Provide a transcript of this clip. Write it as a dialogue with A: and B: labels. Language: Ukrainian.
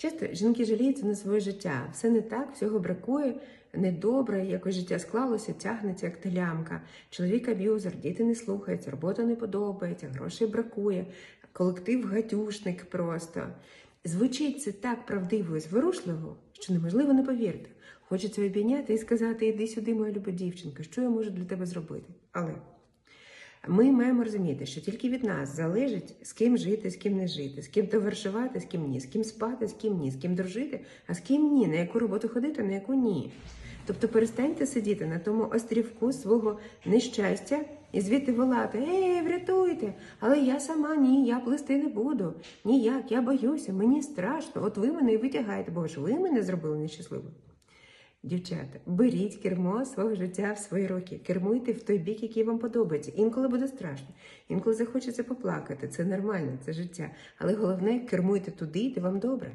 A: Часто жінки жаліються на своє життя. Все не так, всього бракує, недобре, якось життя склалося, тягнеться як телямка. Чоловік аб'юзер, діти не слухаються, робота не подобається, грошей бракує, колектив гатюшник просто. Звучить це так правдиво і зворушливо, що неможливо не повірити. Хочеться обійняти і сказати: іди сюди, моя люба дівчинка, що я можу для тебе зробити. Але ми маємо розуміти, що тільки від нас залежить, з ким жити, з ким не жити, з ким товаришувати, з ким ні, з ким спати, з ким ні, з ким дружити, а з ким ні, на яку роботу ходити, на яку ні. Тобто перестаньте сидіти на тому острівку свого нещастя і звідти волати Ей, врятуйте! Але я сама ні, я плисти не буду. Ніяк, я боюся, мені страшно. От ви мене і витягаєте, бо ж ви мене зробили нещасливою. Дівчата, беріть кермо свого життя в свої руки, кермуйте в той бік, який вам подобається. Інколи буде страшно, інколи захочеться поплакати. Це нормально, це життя. Але головне кермуйте туди, де вам добре.